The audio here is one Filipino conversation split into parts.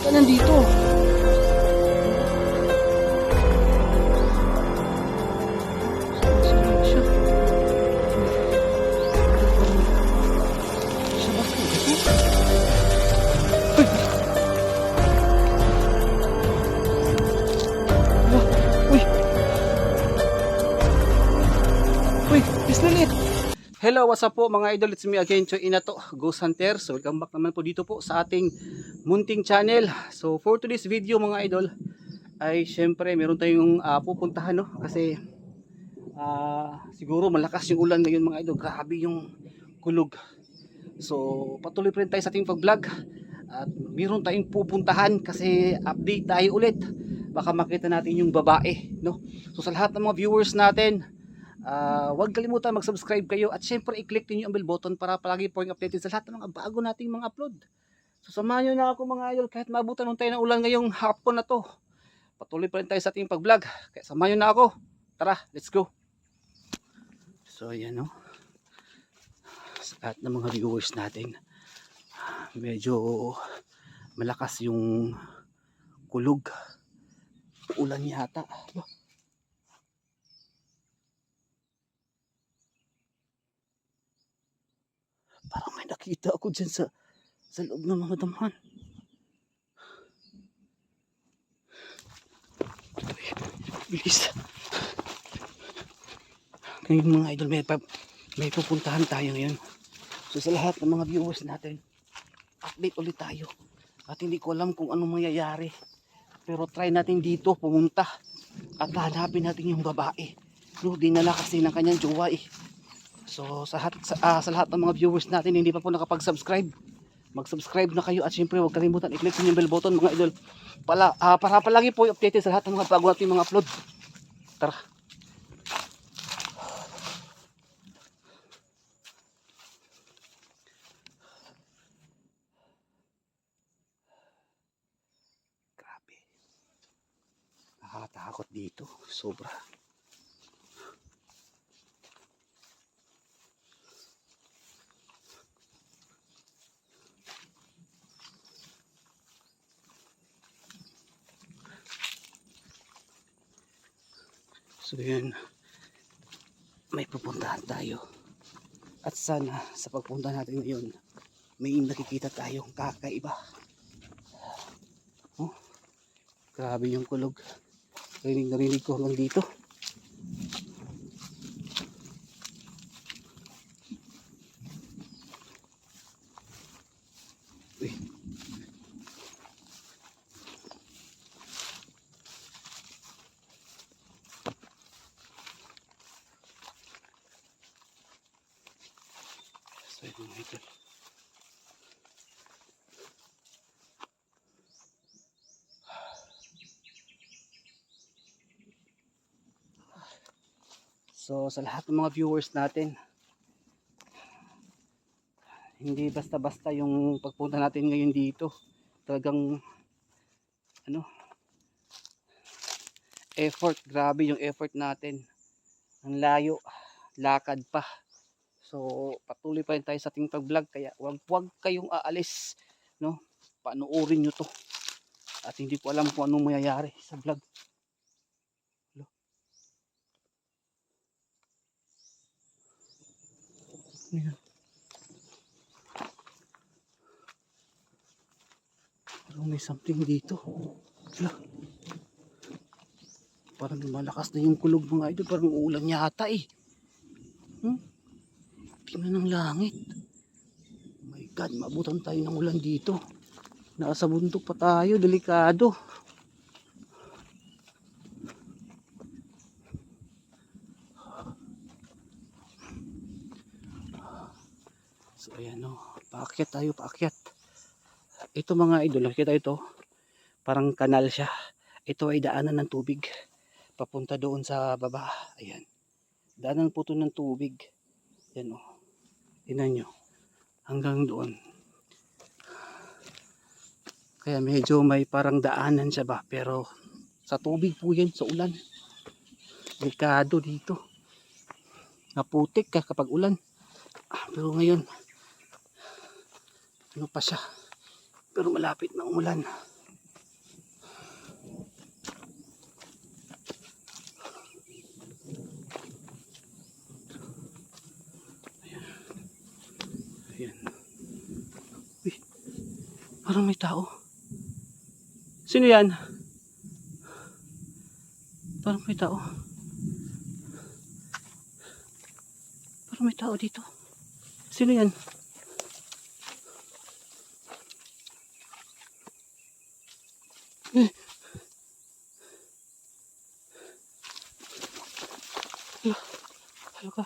ka nandito? Hello, what's up po mga idol? It's me again, Choy Inato, Ghost Hunter. So, welcome back naman po dito po sa ating munting channel. So, for today's video mga idol, ay syempre meron tayong ah, pupuntahan no? Kasi ah, siguro malakas yung ulan ngayon mga idol. Grabe yung kulog. So, patuloy pa rin tayo sa ating pag-vlog. At meron tayong pupuntahan kasi update tayo ulit. Baka makita natin yung babae, no? So, sa lahat ng mga viewers natin, Ah, huwag kalimutan mag-subscribe kayo at syempre i-click niyo ang bell button para palagi po yung updated sa lahat ng mga bago nating mga upload. So samahan niyo na ako mga idol kahit mabutan ng tayo ng ulan ngayong hapon na to. Patuloy pa rin tayo sa ating pag-vlog. Kaya samahan niyo na ako. Tara, let's go. So ayan no. Sa lahat ng mga viewers natin, medyo malakas yung kulog. Ulan yata. Alo. Parang may nakita ako dyan sa, sa loob ng mga damahan. Bilis. Ngayon mga idol, may, pa, may pupuntahan tayo ngayon. So sa lahat ng mga viewers natin, update ulit tayo. At hindi ko alam kung anong mangyayari. Pero try natin dito pumunta. At hanapin natin yung babae. No, dinala kasi ng kanyang jowa eh. So sa, lahat, sa, ah, sa lahat ng mga viewers natin hindi pa po nakapag-subscribe, mag-subscribe na kayo at syempre huwag kalimutan i-click yung bell button mga idol. Pala, ah, para palagi po updated sa lahat ng mga bago nating mga upload. Tara. Grabe. Nakakatakot dito. Sobra. So yun, may pupuntahan tayo. At sana sa pagpunta natin ngayon, may nakikita tayong kakaiba. Oh, grabe yung kulog. Rinig na rinig ko hanggang dito. Uy. So yun mga idol. So sa lahat ng mga viewers natin, hindi basta-basta yung pagpunta natin ngayon dito. Talagang ano effort, grabe yung effort natin. Ang layo, lakad pa. So patuloy pa rin tayo sa ating pag-vlog kaya wag wag kayong aalis, no? Panoorin niyo to. At hindi ko alam kung anong mangyayari sa vlog. Yan? Parang may something dito. Hala. Parang lumalakas na yung kulog mga idol. Parang ulan yata eh. Hmm? Tingnan ng langit. Oh my God, mabutan tayo ng ulan dito. Nasa bundok pa tayo, delikado. So ayan o, paakyat tayo, paakyat. Ito mga idol, nakita ito, parang kanal siya. Ito ay daanan ng tubig. Papunta doon sa baba. Ayan. Daanan po ito ng tubig. Yan o. Tingnan nyo. Hanggang doon. Kaya medyo may parang daanan siya ba. Pero sa tubig po yan, sa ulan. Delikado dito. Naputik ka kapag ulan. Pero ngayon, ano pa siya? Pero malapit na umulan. Ayan. Ayan. Uy parang may tao. Sino yan? Parang may tao. Parang may tao dito. Sino yan? Hala ka.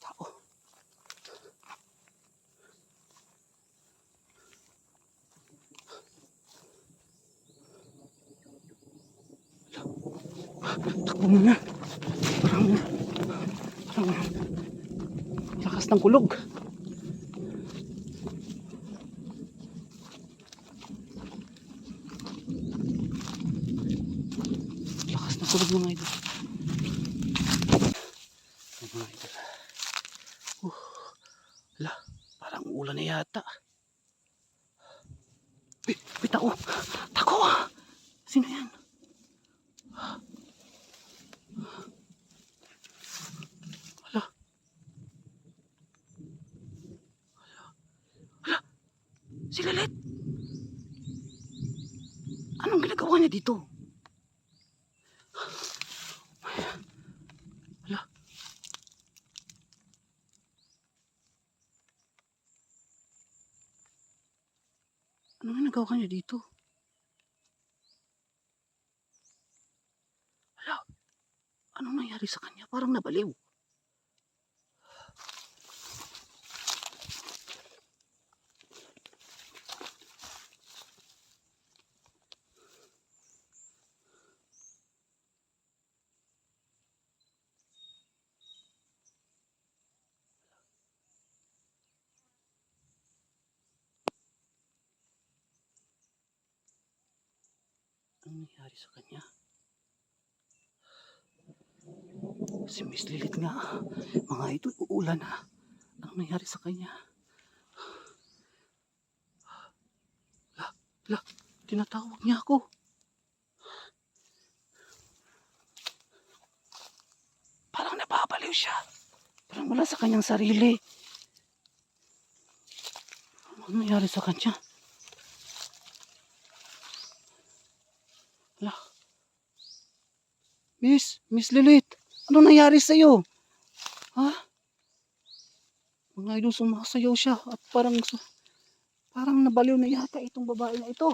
Tao. Takbo muna. Parang, parang, lakas ng kulog. Lakas ng kulog mga idol. Ay, mga idol. Uh, ala, parang ulan na yata. Uy, uy, tao. Tako! Sino yan? Hala. Hala. Si Lilit. Anong ginagawa niya dito? Hala. Anong ginagawa niya dito? Hala. Anong nangyari sa kanya? Parang nabaliw. Anong nangyari sa kanya? Si Miss Lilith nga. Mga idol, uulan ha. Anong nangyari sa kanya? La, la, tinatawag niya ako. Parang nababaliw siya. Parang wala sa kanyang sarili. Anong nangyari sa kanya? Miss, Miss Lilith, ano nangyari sa iyo? Ha? Mga idol sumasayaw siya at parang parang nabaliw na yata itong babae na ito.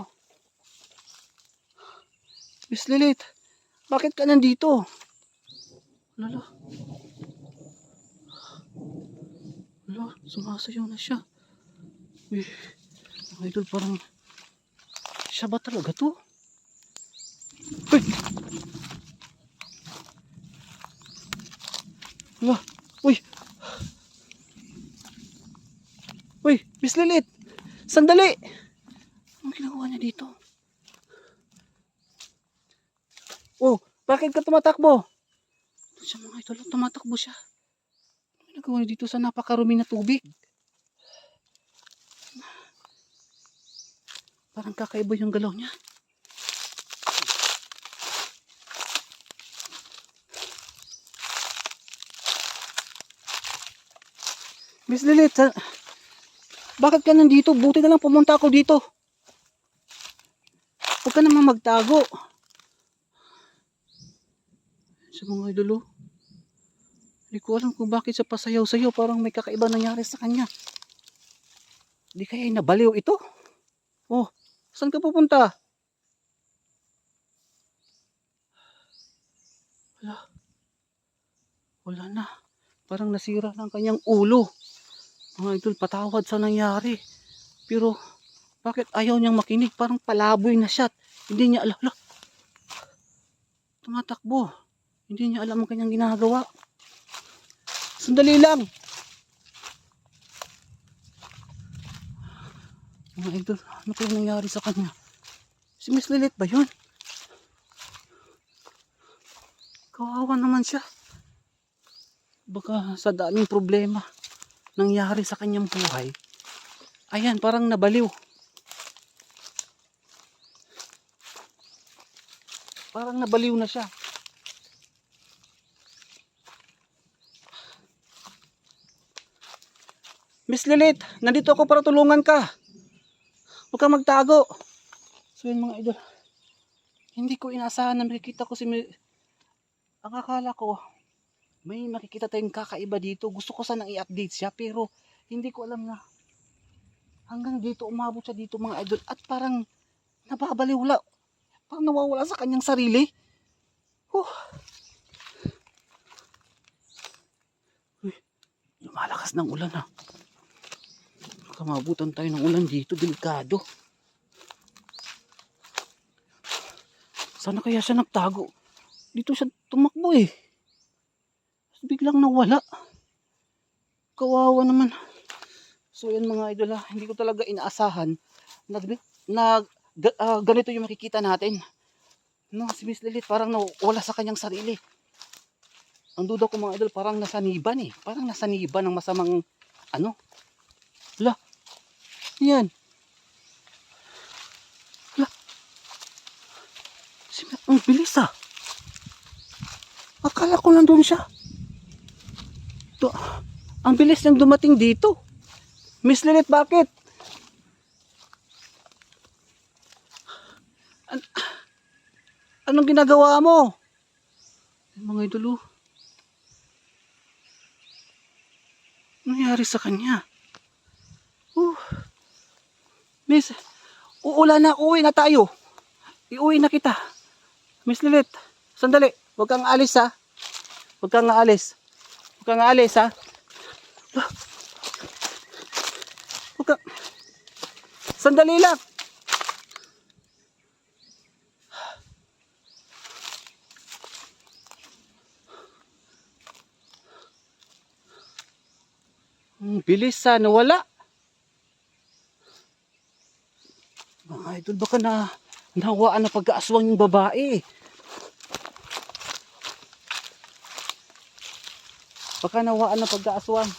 Miss Lilith, bakit ka nandito? Lala. Lala, sumasayaw na siya. Uy, mga idol parang siya ba talaga to? Uy! Hala, uy! Uy, Miss Lilith! Sandali! Anong ginagawa niya dito? Oh, bakit ka tumatakbo? Siya mga idol, tumatakbo siya. Anong ginagawa niya dito sa napakarumi na tubig? Parang kakaiba yung galaw niya. Miss Lilith, sa- bakit ka nandito? Buti na lang pumunta ako dito. Huwag ka naman magtago. Sa mga idolo. Hindi ko alam kung bakit sa pasayaw-sayaw parang may kakaiba nangyari sa kanya. Hindi kaya nabaliw ito? Oh, saan ka pupunta? Wala. Wala na. Parang nasira ng kanyang ulo. Mga idol, patawad sa nangyari. Pero, bakit ayaw niyang makinig? Parang palaboy na siya. Hindi niya alam. Ala, tumatakbo. Hindi niya alam ang kanyang ginagawa. Sandali lang. Mga idol, ano kaya nangyari sa kanya? Si Miss Lilith ba yun? Kawawa naman siya. Baka sa daming problema nangyari sa kanyang buhay, ayan, parang nabaliw. Parang nabaliw na siya. Miss Lilith, nandito ako para tulungan ka. Huwag kang magtago. So yun mga idol, hindi ko inasahan na makikita ko si... Ang akala ko, may makikita tayong kakaiba dito. Gusto ko sanang i-update siya pero hindi ko alam na hanggang dito umabot siya dito mga idol at parang nababaliwala. Parang nawawala sa kanyang sarili. Huh. Uy, lumalakas ng ulan ha. Baka maabutan tayo ng ulan dito, delikado. Sana kaya siya nagtago? Dito siya tumakbo eh. Biglang nawala. Kawawa naman. So yan mga idol ha, hindi ko talaga inaasahan na, na ah, ganito yung makikita natin. No, si Miss Lilith parang nawala sa kanyang sarili. Ang duda ko mga idol parang nasaniban eh. Parang nasaniban ng masamang ano. Hala. Yan. Hala. Si, ang bilis ah. Akala ko nandun siya. To, ang bilis niyang dumating dito. Miss Lilith, bakit? An- anong ginagawa mo? Mga idolo. Nangyari sa kanya? Uh, miss, uulan na, uwi na tayo. Iuwi na kita. Miss Lilith, sandali. Huwag kang aalis ha. Huwag kang aalis. Huwag kang aalis ha. Huwag kang... Sandali lang. Ang bilis sa nawala. Mga idol, baka na nawaan na pag-aaswang yung babae. Baka nawaan na pag-aaswang.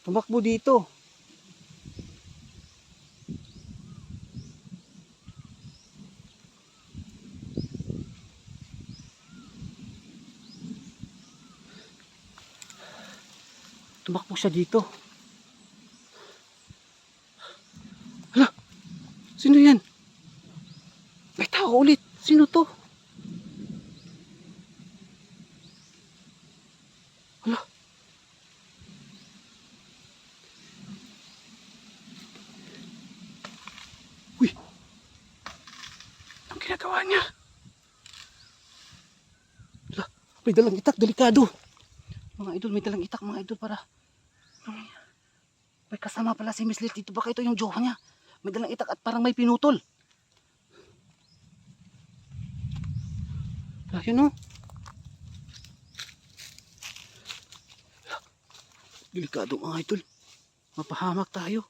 Tumakbo dito. Tumakbo siya dito. Hala! Sino yan? May tao ulit. Sino to? Hala! Uy! Anong ginagawa niya? Hala! May dalang itak. Delikado. Mga idol, may dalang itak mga idol para Ay, may kasama pala si Miss Lil dito. Baka ito yung jowa niya. May dalang itak at parang may pinutol. Ayun o. Delikado mga idol. Mapahamak tayo.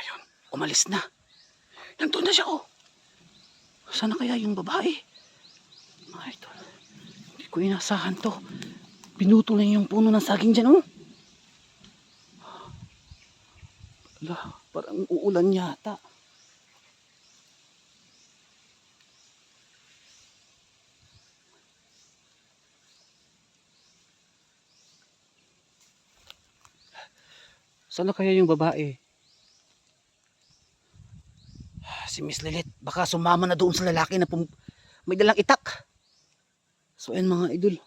Ayun, umalis na. Nandun na siya oh. Sana kaya yung babae? Mga idol, hindi ko inasahan to. Pinuto na yung puno ng saging dyan, oh. Ala, parang uulan yata. Sana kaya yung babae? Si Miss Lilith, baka sumama na doon sa lalaki na pum- may dalang itak. So ayun mga idol,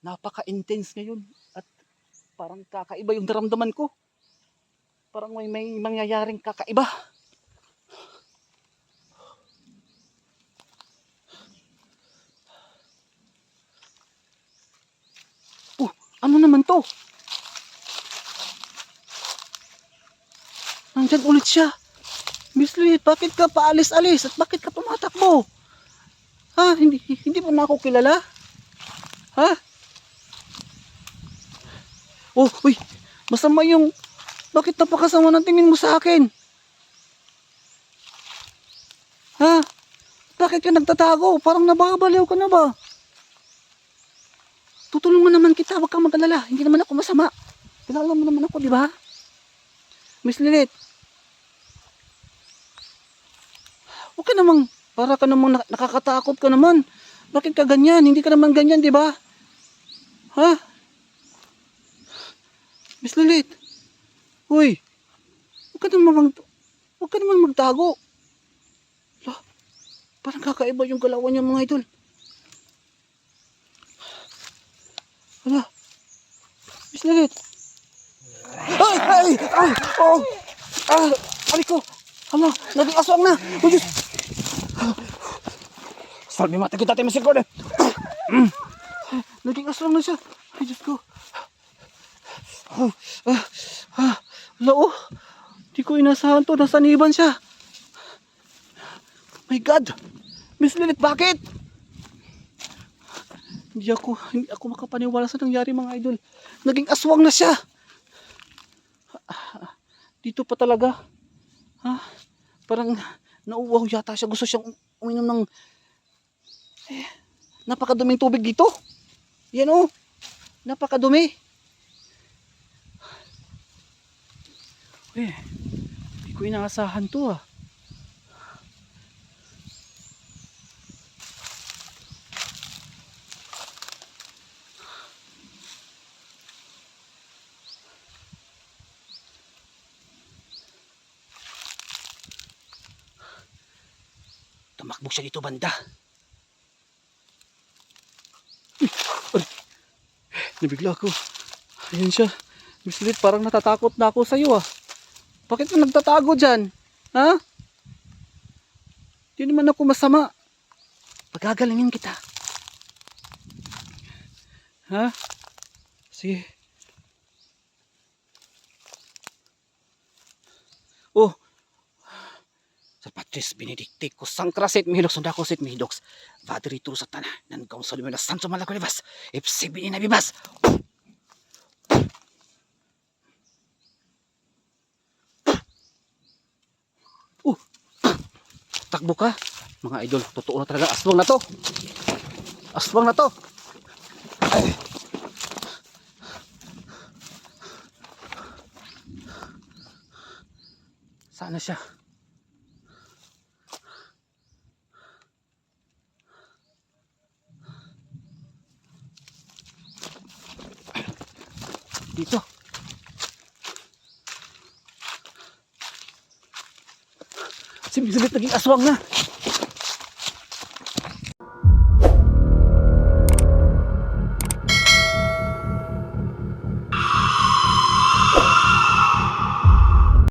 napaka-intense ngayon at parang kakaiba yung daramdaman ko. Parang may, may mangyayaring kakaiba. Oh, ano naman to? Nandyan ulit siya. Miss Louie, bakit ka paalis-alis at bakit ka pumatakbo? Ha? Hindi, hindi mo na ako kilala? Ha? Oh, uy, masama yung... Bakit napakasama ng tingin mo sa akin? Ha? Bakit ka nagtatago? Parang nababaliw ka na ba? Tutulungan naman kita, huwag kang mag-alala. Hindi naman ako masama. Kilala mo naman ako, di ba? Miss Lilith, Ka namang, para ka namang nak- nakakatakot ka naman. Bakit ka ganyan? Hindi ka naman ganyan, di ba? Ha? Miss Lilit. Uy. Huwag ka naman, mag- huwag ka naman magtago. Lah, parang kakaiba yung galawan niya mga idol. Wala. Miss Lilit. Ay! Ay! Ay! Oh! Ah! Aray Hala! Naging aswang na! Oh, Diyos! Salve mata kita tayo masikod eh! Mm. Naging aswang na siya! Ay, Diyos ko! Ah! Ah! Ah! Hala, oh! Di ko inasahan to. Nasaniban siya! My God! Miss Lilith, bakit? Hindi ako, hindi ako makapaniwala sa nangyari mga idol. Naging aswang na siya! Dito pa talaga. Ha? Parang nauuwaw yata siya. Gusto siyang um- uminom ng eh, napakaduming tubig dito. Yan oh. Napakadumi. Eh, hindi ko inaasahan to ah. Tumakbo siya dito banda. Aray. Nabigla ako. Ayan siya. Miss Lilith, parang natatakot na ako sa iyo ah. Bakit ka nagtatago dyan? Ha? Di naman ako masama. Pagagalingin kita. Ha? Sige. Oh, sa Patris Benedicticus Sancrasit Mihilox Sundakosit Mihidox Vadri Turu Satana Nan Kaung Salimena Santo Malakulibas Ipsi Bininabibas Uh, takbo ka. Mga idol totoo na talaga. Aswang na to. Aswang na to. Sana siya dito. Elizabeth naging aswang na.